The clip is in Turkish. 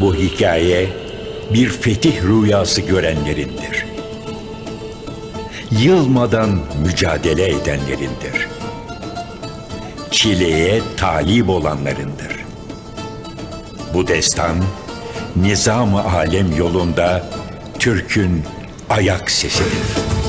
Bu hikaye bir fetih rüyası görenlerindir. Yılmadan mücadele edenlerindir. Çileye talip olanlarındır. Bu destan nizam-ı alem yolunda Türk'ün ayak sesidir.